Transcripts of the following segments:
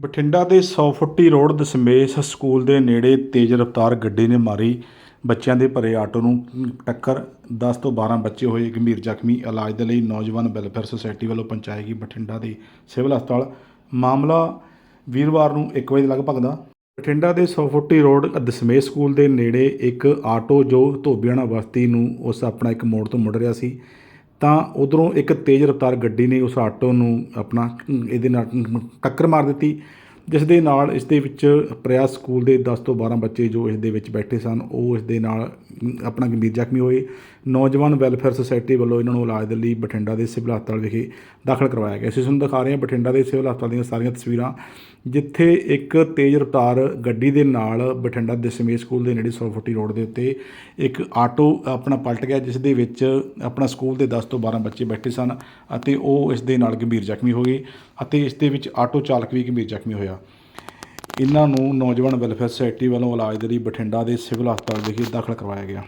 ਬਠਿੰਡਾ ਦੇ 100 ਫੁੱਟੀ road Dasmesh school ਦੇ ਨੇੜੇ ਤੇਜ਼ ਰਫ਼ਤਾਰ ਗੱਡੀ ਨੇ ਮਾਰੀ ਬੱਚਿਆਂ ਦੇ ਭਰੇ ਆਟੋ ਨੂੰ। ਟੱਕਰ 10 ਤੋਂ 12 ਬੱਚੇ ਹੋਏ। ਗੰਭੀਰ ਜ਼ਖਮੀ ਇਲਾਜ ਦੇ ਲਈ ਨੌਜਵਾਨ ਵੈਲਫੇਅਰ ਸੁਸਾਇਟੀ ਵੱਲੋਂ ਪਹੁੰਚਾਈ ਗਈ ਬਠਿੰਡਾ ਦੇ ਸਿਵਲ ਹਸਪਤਾਲ। ਮਾਮਲਾ ਵੀਰਵਾਰ ਨੂੰ 1 ਵਜੇ ਲਗਭਗ ਦਾ। ਬਠਿੰਡਾ ਦੇ 100 ਫੁੱਟੀ ਰੋਡ ਦਸਮੇਸ਼ ਸਕੂਲ ਦੇ ਨੇੜੇ ਇੱਕ ਆਟੋ ਜੋ ਧੋਬੀਆਣਾ ਬਸਤੀ ਨੂੰ ਉਸ ਆਪਣਾ ਇੱਕ ਮੋੜ ਤੋਂ ਮੁੜ ਰਿਹਾ ਸੀ। ਤਾਂ ਉਧਰੋਂ ਇੱਕ ਤੇਜ਼ ਰਫ਼ਤਾਰ ਗੱਡੀ ਨੇ ਉਸ ਆਟੋ ਨੂੰ ਆਪਣਾ, ਇਹਦੇ ਨਾਲ ਟੱਕਰ ਮਾਰ ਦਿੱਤੀ। ਜਿਸ ਦੇ ਨਾਲ ਇਸ ਦੇ ਵਿੱਚ ਪ੍ਰਯਾਸ ਸਕੂਲ ਦੇ 10 ਤੋਂ 12 ਬੱਚੇ ਜੋ ਇਸ ਦੇ ਵਿੱਚ ਬੈਠੇ ਸਨ, ਉਹ ਇਸ ਦੇ ਨਾਲ ਆਪਣਾ ਗੰਭੀਰ ਜ਼ਖਮੀ ਹੋਏ। ਨੌਜਵਾਨ ਵੈਲਫੇਅਰ ਸੁਸਾਇਟੀ ਵੱਲੋਂ ਇਹਨਾਂ ਨੂੰ ਇਲਾਜ ਦੇ ਲਈ ਬਠਿੰਡਾ ਦੇ ਸਿਵਲ ਹਸਪਤਾਲ ਵਿਖੇ ਦਾਖਲ ਕਰਵਾਇਆ ਗਿਆ। ਅਸੀਂ ਤੁਹਾਨੂੰ ਦਿਖਾ ਰਹੇ ਹਾਂ ਬਠਿੰਡਾ ਦੇ ਸਿਵਲ ਹਸਪਤਾਲ ਦੀਆਂ ਸਾਰੀਆਂ ਤਸਵੀਰਾਂ, ਜਿੱਥੇ ਇੱਕ ਤੇਜ਼ ਰਫ਼ਤਾਰ ਗੱਡੀ ਦੇ ਨਾਲ ਬਠਿੰਡਾ ਦੇ ਸਮੇਤ ਸਕੂਲ ਦੇ ਨੇੜੇ 100 ਫੁੱਟੀ ਰੋਡ ਦੇ ਉੱਤੇ ਇੱਕ ਆਟੋ ਆਪਣਾ ਪਲਟ ਗਿਆ, ਜਿਸ ਦੇ ਵਿੱਚ ਆਪਣਾ ਸਕੂਲ ਦੇ 10 ਤੋਂ 12 ਬੱਚੇ ਬੈਠੇ ਸਨ ਅਤੇ ਉਹ ਇਸ ਦੇ ਨਾਲ ਗੰਭੀਰ ਜ਼ਖਮੀ ਹੋ ਗਏ। ਅਤੇ ਇਸ ਦੇ ਵਿੱਚ ਆਟੋ ਚਾਲਕ ਵੀ ਗੰਭੀਰ ਜ਼ਖਮੀ ਹੋਇਆ। ਇਹਨਾਂ ਨੂੰ ਨੌਜਵਾਨ ਵੈਲਫੇਅਰ ਸੁਸਾਇਟੀ ਵੱਲੋਂ ਇਲਾਜ ਦੇ ਲਈ ਬਠਿੰਡਾ ਦੇ ਸਿਵਲ ਹਸਪਤਾਲ ਵਿਖੇ ਦਾਖਲ ਕਰਵਾਇਆ ਗਿਆ।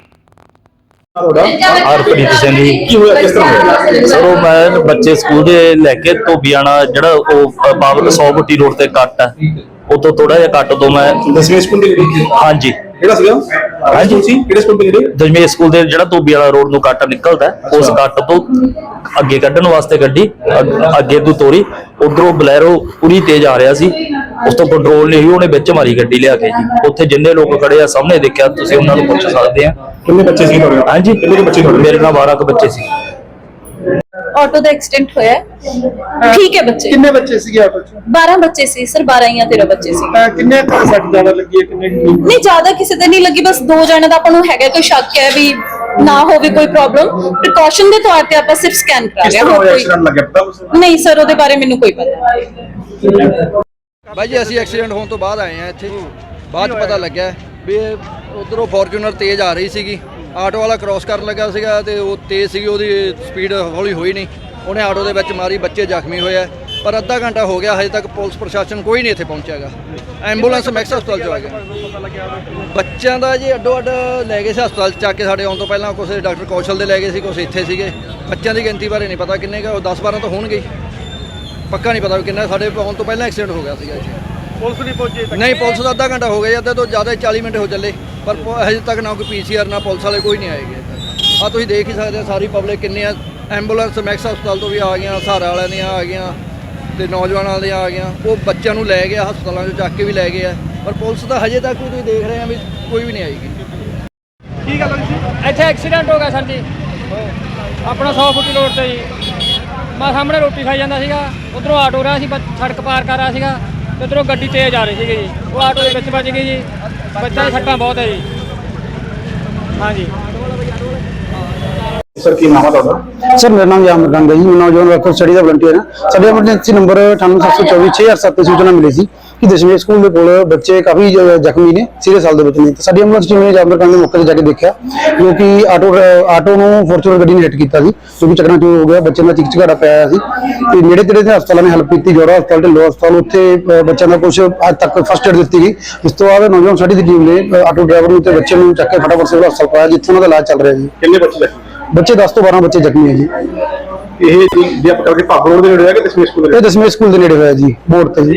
ਹਰਪ੍ਰੀਤ ਸਿੰਘ ਜੀ। ਕੀ ਹੋਇਆ? ਕਿਸ ਤਰ੍ਹਾਂ ਹੋਇਆ? ਸਰ ਉਹ ਮੈਂ ਬੱਚੇ ਸਕੂਲ ਦੇ ਲੈ ਕੇ ਧੋਬੀਆਣਾ ਜਿਹੜਾ ਉਹ ਬਾਬਤ 100 ਫੁੱਟੀ ਰੋਡ ਤੇ ਕੱਟ ਹੈ। ਉਤੋਂ ਥੋੜਾ ਜਿਹਾ ਕੱਟ ਤੋਂ ਮੈਂ ਦਸਵੇਂ ਸਕੂਲ ਦੇ ਹਾਂਜੀ। ਕਿਹੜਾ ਸੀਗਾ? ਹਾਂਜੀ। ਸੀ? ਕਿਹੜੇ ਸਕੂਲ ਦੇ ਜਿਹੜੇ? ਦਜਮੇਰ ਸਕੂਲ ਦੇ ਜਿਹੜਾ ਧੋਬੀਆਣਾ ਰੋਡ ਨੂੰ ਕੱਟ ਨਿਕਲਦਾ ਹੈ, ਉਸ ਕੱਟ ਤੋਂ ਅੱਗੇ ਕੱਢਣ ਵਾਸਤੇ ਗੱਡੀ ਅੱਗ- ਅੱਗੇ ਤੋਂ ਤੋਰੀ ਉਧਰੋਂ ਬਲੈਰੋ ਪੂਰੀ ਤੇਜ਼ ਆ ਰਿਹਾ ਸੀ। ਉਸ ਤੋਂ ਕੰਟਰੋਲ ਨਹੀਂ ਹੋਈ ਉਹਨੇ ਵਿੱਚ ਮਾਰੀ ਗੱਡੀ ਲਿਆ ਕੇ ਜੀ। ਉੱਥੇ ਜਿੰਨੇ ਲੋਕ ਖੜੇ ਆ ਸਾਹਮਣੇ ਦੇਖਿਆ ਤੁਸੀਂ ਉਹਨਾਂ ਨੂੰ ਪੁੱਛ ਸਕਦੇ ਆ। ਕਿੰਨੇ ਬੱਚੇ ਸੀ ਤੁਹਾਡੇ ਹਾਂਜੀ ਕਿੰਨੇ ਬੱਚੇ ਤੁਹਾਡੇ ਮੇਰੇ ਨਾਲ 12 ਕੁ ਬੱਚੇ ਸੀ। ਆਟੋ ਦਾ ਐਕਸੀਡੈਂਟ ਹੋਇਆ ਹੈ। ਠੀਕ ਹੈ ਬੱਚੇ। ਕਿੰਨੇ ਬੱਚੇ ਸੀਗੇ ਆਟੋ 'ਚ? 12 ਬੱਚੇ ਸੀ ਸਰ 12 ਜਾਂ 13 ਬੱਚੇ ਸੀ। ਕਿੰਨੇ ਕੁ ਸੱਟ ਜ਼ਿਆਦਾ ਲੱਗੀ ਹੈ ਕਿੰਨੇ ਕੁ ਨਹੀਂ? ਨਹੀਂ ਜ਼ਿਆਦਾ ਕਿਸੇ ਤੇ ਨਹੀਂ ਲੱਗੀ ਬਸ ਦੋ ਜਣੇ ਦਾ ਆਪਾਂ ਨੂੰ ਹੈਗਾ ਕੋਈ ਸ਼ੱਕ ਹੈ ਵੀ ਨਾ ਹੋਵੇ ਕੋਈ ਪ੍ਰੋਬਲਮ ਪ੍ਰੀਕਾਸ਼ਨ ਦੇ ਤੌਰ ਤੇ ਆਪਾਂ ਸਿਰਫ ਸਕੈਨ ਕਰਾ ਕਿਸ ਰਹੇ ਹਾਂ ਤਰ੍ਹਾਂ ਹੋਰ ਹੋਇਆ ਕੋਈ ਐਕਸੀਡੈਂਟ ਲੱਗਿਆ ਪਤਾ ਉਸ ਨਹੀਂ ਸਰ ਉਹਦੇ ਬਾਰੇ ਮੈਨੂੰ ਕੋਈ ਪਤਾ ਨਹੀਂ। ਜੀ ਅਸੀਂ ਐਕਸੀਡੈਂਟ ਹੋਣ ਤੋਂ ਬਾਅਦ ਆਏ ਆ ਇੱਥੇ। ਬਾਅਦ ਚ ਪਤਾ ਲੱਗਿਆ ਵੀ ਉਧਰੋਂ ਫੋਰਚੂਨਰ ਤੇਜ਼ ਆ ਰਹੀ ਸੀਗੀ। ਆਟੋ ਵਾਲਾ ਕ੍ਰਾਸ ਕਰਨ ਲੱਗਾ ਸੀਗਾ ਤੇ ਉਹ ਤੇਜ਼ ਸੀਗੀ, ਉਹਦੀ ਸਪੀਡ ਹੌਲੀ ਹੋਈ ਨਹੀਂ। ਉਹਨੇ ਆਟੋ ਦੇ ਵਿੱਚ ਮਾਰੀ, ਬੱਚੇ ਜ਼ਖਮੀ ਹੋਏ ਆ। ਪਰ ਅੱਧਾ ਘੰਟਾ ਹੋ ਗਿਆ, ਹਜੇ ਤੱਕ ਪੁਲਿਸ ਪ੍ਰਸ਼ਾਸਨ ਕੋਈ ਨਹੀਂ ਇੱਥੇ ਪਹੁੰਚਿਆਗਾ ਐਂਬੂਲੈਂਸ ਮੈਕਸ ਹਸਪਤਾਲ ਚ ਆ ਗਿਆ। ਬੱਚਿਆਂ ਦਾ ਜੀ ਅੱਡੋ ਅੱਡ ਲੈ ਗਏ ਸੀ ਹਸਪਤਾਲ 'ਚ, ਚੱਕ ਕੇ ਸਾਡੇ ਆਉਣ ਤੋਂ ਪਹਿਲਾਂ ਕੁਝ ਡਾਕਟਰ ਕੌਸ਼ਲ ਦੇ ਲੈ ਗਏ ਸੀ ਕੁਝ ਇੱਥੇ ਸੀਗੇ। ਬੱਚਿਆਂ ਦੀ ਗਿਣਤੀ ਬਾਰੇ ਨਹੀਂ ਪਤਾ ਕਿੰਨੇ ਕੁ 10 12 ਤਾਂ ਹੋਣਗੇ ਪੱਕਾ ਨਹੀਂ ਪਤਾ ਵੀ ਕਿੰਨਾ, ਸਾਡੇ ਆਉਣ ਤੋਂ ਪਹਿਲਾਂ ਐਕਸੀਡੈਂਟ ਹੋ ਗਿਆ ਸੀਗਾ ਇੱਥੇ ਪੁਲਿਸ ਨਹੀਂ ਪਹੁੰਚੀ ਨਹੀਂ ਪੁਲਿਸ ਦਾ ਅੱਧਾ ਘੰਟਾ ਹੋ ਗਿਆ ਜੀ, ਅੱਧੇ ਤੋਂ ਜ਼ਿਆਦਾ ਹੀ 40 ਮਿੰਟ ਹੋ ਚੱਲੇ। ਪਰ ਪ- ਹਜੇ ਤੱਕ ਨਾ ਕੋਈ ਪੀਸੀਆਰ ਨਾ ਪੁਲਿਸ ਵਾਲੇ ਕੋਈ ਨਹੀਂ ਆਏਗੇ ਆ ਤੁਸੀਂ ਦੇਖ ਹੀ ਸਕਦੇ ਆ ਸਾਰੀ ਪਬਲਿਕ ਕਿੰਨੀ ਆ। ਐਂਬੂਲੈਂਸ ਮੈਕਸ ਹਸਪਤਾਲ ਤੋਂ ਵੀ ਆ ਗਈਆਂ ਸਹਾਰਾ ਵਾਲਿਆਂ ਦੀਆਂ ਆ ਗਈਆਂ ਤੇ ਨੌਜਵਾਨਾਂ ਦੀਆਂ ਆ ਗਈਆਂ। ਉਹ ਬੱਚਿਆਂ ਨੂੰ ਲੈ ਗਿਆ ਹਸਪਤਾਲਾਂ 'ਚੋਂ ਚੱਕ ਕੇ ਵੀ ਲੈ ਗਏ ਆ ਪਰ ਪੁਲਿਸ ਤਾਂ ਹਜੇ ਤੱਕ ਵੀ ਤੁਸੀਂ ਦੇਖ ਰਹੇ ਆ ਵੀ ਕੋਈ ਵੀ ਨਹੀਂ ਆਏਗੀ ਕੀ ਗੱਲ ਹੋਈ ਸੀ? ਇੱਥੇ ਐਕਸੀਡੈਂਟ ਹੋ ਗਿਆ ਸਰ ਜੀ। ਆਪਣਾ 100 ਫੁੱਟੀ ਰੋਡ ਤੇ ਜੀ। ਮੈਂ ਸਾਹਮਣੇ ਰੋਟੀ ਖਾਈ ਜਾਂਦਾ ਸੀਗਾ ਉਧਰੋਂ ਆਟੋ ਰਿਹਾ ਸੀ ਸੜਕ ਪਾਰ ਕਰ ਰਿਹਾ ਸੀਗਾ। ਤੇ ਉਧਰੋਂ ਗੱਡੀ ਤੇਜ਼ ਆ ਰਹੀ ਸੀਗੀ ਜੀ। ਉਹ ਆਟੋ ਦੇ ਵਿੱਚ ਵੱਜ ਗਈ ਜੀ। ਬੱਚਾ ਦੀ ਸੱਟਾਂ ਬਹੁਤ ਹੈ ਜੀ। ਹਾਂਜੀ। ਸਰ ਕੀ ਨਾਮ ਹੈ ਤੁਹਾਡਾ? ਸਰ ਮੇਰਾ ਨਾਮ ਜਾਮਰ ਗੰਗ ਹੈ ਜੀ। ਮੈਂ ਨੌਜਵਾਨ ਵਰਕਰ ਸਟੱਡੀ ਦਾ ਵਲੰਟੀਅਰ ਹਾਂ। ਸਾਡੇ ਐਮਰਜੈਂਸੀ ਨੰਬਰ 98724 ਤੇ ਸੂਚਨਾ ਮਿਲੀ ਸੀ। ਕਿ ਦਸ਼ਮੇਸ਼ ਸਕੂਲ ਦੇ ਕੋਲ ਬੱਚੇ ਕਾਫੀ ਜ਼ਖਮੀ ਨੇ ਸੀਰੀਅਸ ਹਾਲਤ ਦੇ ਵਿੱਚ ਨੇ। ਸਾਡੀ ਐਂਬੂਲੈਂਸ ਟੀਮ ਨੇ ਜਾਮਰ ਗੰਗ ਦੇ ਮੌਕੇ ਤੇ ਜਾ ਕੇ ਦੇਖਿਆ ਜੋ ਕਿ ਆਟੋ ਆਟੋ ਨੂੰ ਫੋਰਚੂਨਰ ਗੱਡੀ ਨੇ ਹਿੱਟ ਕੀਤਾ ਸੀ ਜੋ ਕਿ ਚੱਕਣਾ ਚੋ ਹੋ ਗਿਆ ਬੱਚੇ ਦਾ ਚਿਕ ਚਿਕਾੜਾ ਪਿਆ ਹੋਇਆ ਸੀ। ਤੇ ਨੇੜੇ ਤੇੜੇ ਦੇ ਹਸਪਤਾਲਾਂ ਨੇ ਹੈਲਪ ਕੀਤੀ ਜੋੜਾ ਹਸਪਤਾਲ ਤੇ ਲੋ ਹਸਪਤਾਲ ਉੱਥੇ ਬੱਚਿਆਂ ਦਾ ਕੁਝ ਅੱਜ ਤੱਕ ਫਸਟ ਏਡ ਦਿੱਤੀ ਗਈ। ਇਸ ਤੋਂ ਬਾਅਦ ਨੌਜਵਾਨ ਸਾਡੀ ਦੀ ਟੀਮ ਨੇ ਆਟੋ ਡਰਾਈਵਰ ਨੂੰ ਤੇ ਬੱਚੇ ਨੂੰ ਚੱਕ ਕੇ ਫਟਾਫਟ ਸਿਵਲ ਹਸਪਤਾਲ ਪਾਇਆ ਜਿੱਥੇ ਉਹਨਾਂ ਦਾ ਇਲਾਜ ਚੱਲ ਰਿਹਾ ਜੀ। ਕਿੰਨੇ ਬੱਚੇ ਜ਼ਖਮੀ ਬੱਚੇ 10 ਤੋਂ 12 ਬੱਚੇ ਜ਼ਖਮੀ ਹੈ ਜੀ। ਇਹ ਜੀ ਜੇ ਆਪਾਂ ਕਰਕੇ ਭਾਗੋ ਰੋਡ ਦੇ ਨੇੜੇ ਆ ਕਿ ਦਸਵੇਂ ਸਕੂਲ ਦੇ ਨੇੜੇ? ਦਸਵੇਂ ਸਕੂਲ ਦੇ ਨੇੜੇ ਹੋਇਆ ਜੀ ਬੋਰਡ ਤੇ ਜੀ।